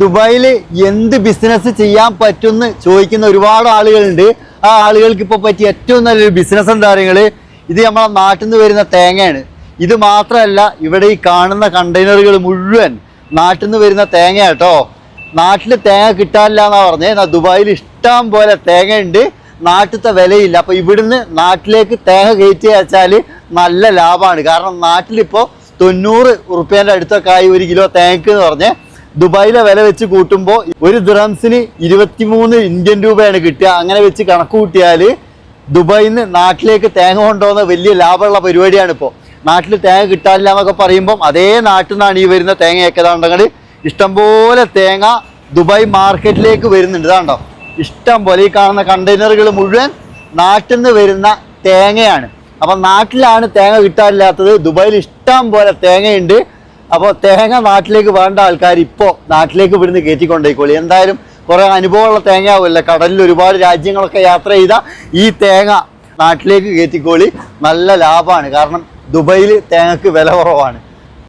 ദുബായിൽ എന്ത് ബിസിനസ് ചെയ്യാൻ പറ്റുമെന്ന് ചോദിക്കുന്ന ഒരുപാട് ആളുകളുണ്ട്. ആ ആളുകൾക്ക് ഇപ്പോൾ പറ്റിയ ഏറ്റവും നല്ലൊരു ബിസിനസ് എന്താ പറയുക ഇത് നമ്മളെ നാട്ടിൽ നിന്ന് വരുന്ന തേങ്ങയാണ്. ഇത് മാത്രമല്ല ഇവിടെ ഈ കാണുന്ന കണ്ടെയ്നറുകൾ മുഴുവൻ നാട്ടിൽ നിന്ന് വരുന്ന തേങ്ങ കേട്ടോ നാട്ടിൽ തേങ്ങ കിട്ടാനില്ല എന്നാ പറഞ്ഞത്. എന്നാൽ ദുബായിൽ ഇഷ്ടം പോലെ തേങ്ങയുണ്ട്. നാട്ടിലത്തെ വിലയില്ല. അപ്പോൾ ഇവിടുന്ന് നാട്ടിലേക്ക് തേങ്ങ കയറ്റി വെച്ചാൽ നല്ല ലാഭമാണ് കാരണം നാട്ടിലിപ്പോൾ തൊണ്ണൂറ് ഉറുപ്പ്യേന്റെ അടുത്തൊക്കെ ആയി ഒരു കിലോ തേങ്ങക്ക് എന്ന് പറഞ്ഞ് ദുബായിലെ വില വെച്ച് കൂട്ടുമ്പോൾ ഒരു ദ്രംസിന് ഇരുപത്തിമൂന്ന് ഇന്ത്യൻ രൂപയാണ് കിട്ടുക. അങ്ങനെ വെച്ച് കണക്ക് കൂട്ടിയാൽ ദുബായിൽ നിന്ന് നാട്ടിലേക്ക് തേങ്ങ കൊണ്ടുപോകുന്ന വലിയ ലാഭമുള്ള പരിപാടിയാണ് ഇപ്പോൾ നാട്ടിൽ തേങ്ങ കിട്ടാനില്ല എന്നൊക്കെ പറയുമ്പം അതേ നാട്ടിൽ നിന്നാണ് ഈ വരുന്ന തേങ്ങയൊക്കെ ഇതാണ്ടെങ്കിൽ ഇഷ്ടംപോലെ തേങ്ങ ദുബായ് മാർക്കറ്റിലേക്ക് വരുന്നുണ്ട്. ഇതാണ്ടോ? ഇഷ്ടം പോലെ ഈ കാണുന്ന കണ്ടെയ്നറുകൾ മുഴുവൻ നാട്ടിൽ നിന്ന് വരുന്ന തേങ്ങയാണ്. അപ്പം നാട്ടിലാണ് തേങ്ങ കിട്ടാനില്ലാത്തത്. ദുബായിൽ ഇഷ്ടം പോലെ തേങ്ങയുണ്ട്. അപ്പോൾ തേങ്ങ നാട്ടിലേക്ക് വേണ്ട ആൾക്കാർ ഇപ്പോൾ നാട്ടിലേക്ക് ഇവിടുന്ന് കയറ്റിക്കൊണ്ടേക്കോളി. എന്തായാലും കുറേ അനുഭവമുള്ള തേങ്ങ തേങ്ങയാവുമല്ലോ. കടലിൽ ഒരുപാട് രാജ്യങ്ങളൊക്കെ യാത്ര ചെയ്ത ഈ തേങ്ങ നാട്ടിലേക്ക് കയറ്റിക്കോളി. നല്ല ലാഭമാണ്. കാരണം ദുബൈയിൽ തേങ്ങക്ക് വില കുറവാണ്.